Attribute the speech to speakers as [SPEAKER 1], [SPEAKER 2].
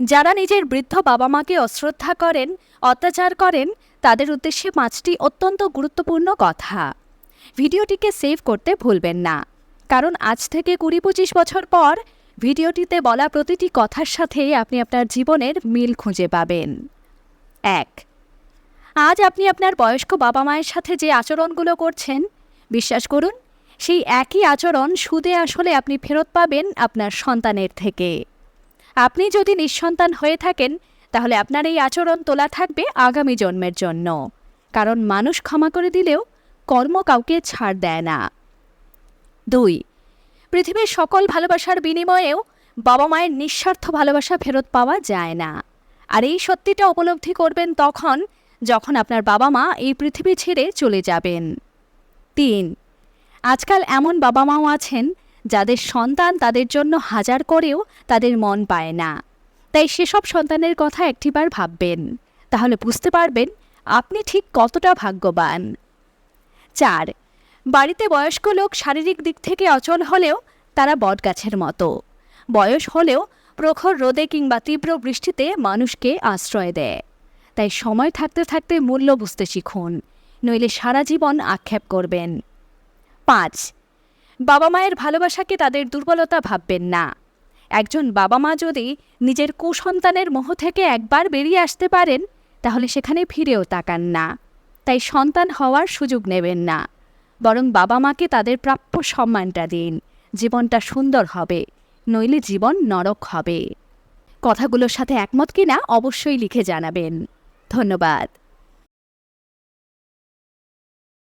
[SPEAKER 1] যারা নিজের বৃদ্ধ বাবা মাকে অশ্রদ্ধা করেন, অত্যাচার করেন, তাদের উদ্দেশ্যে পাঁচটি অত্যন্ত গুরুত্বপূর্ণ কথা। ভিডিওটিকে সেভ করতে ভুলবেন না। কারণ আজ থেকে কুড়ি পঁচিশ বছর পর ভিডিওটিতে বলা প্রতিটি কথার সাথে আপনি আপনার জীবনের মিল খুঁজে পাবেন। এক, আজ আপনি আপনার বয়স্ক বাবা মায়ের সাথে যে আচরণগুলো করছেন, বিশ্বাস করুন, সেই একই আচরণ সুদে আসলে আপনি ফেরত পাবেন আপনার সন্তানের থেকে। আপনি যদি নিঃসন্তান হয়ে থাকেন, তাহলে আপনার এই আচরণ তোলা থাকবে আগামী জন্মের জন্য। কারণ মানুষ ক্ষমা করে দিলেও কর্ম কাউকে ছাড় দেয় না। দুই, পৃথিবীর সকল ভালোবাসার বিনিময়েও বাবা মায়ের নিঃস্বার্থ ভালোবাসা ফেরত পাওয়া যায় না। আর এই সত্যিটা উপলব্ধি করবেন তখন, যখন আপনার বাবা মা এই পৃথিবী ছেড়ে চলে যাবেন। তিন, আজকাল এমন বাবা মাও আছেন যাদের সন্তান তাদের জন্য হাজার করেও তাদের মন পায় না। তাই সেসব সন্তানের কথা একটিবার ভাববেন। তাহলে বুঝতে পারবেন আপনি ঠিক কতটা ভাগ্যবান। চার, বাড়িতে বয়স্ক লোক শারীরিক দিক থেকে অচল হলেও তারা বটগাছের মতো। বয়স হলেও প্রখর রোদে কিংবা তীব্র বৃষ্টিতে মানুষকে আশ্রয় দেয়। তাই সময় থাকতে থাকতে মূল্য বুঝতে শিখুন, নইলে সারা জীবন আক্ষেপ করবেন। পাঁচ বাবা মায়ের ভালোবাসাকে তাদের দুর্বলতা ভাববেন না। একজন বাবা মা যদি নিজের কুসন্তানের মোহ থেকে একবার বেরিয়ে আসতে পারেন, তাহলে সেখানে ফিরেও তাকান না। তাই সন্তান হওয়ার সুযোগ নেবেন না। বরং বাবা মাকে তাদের প্রাপ্য সম্মানটা দিন। জীবনটা সুন্দর হবে, নইলে জীবন নরক হবে। কথাগুলোর সাথে একমত কিনা অবশ্যই লিখে জানাবেন। ধন্যবাদ।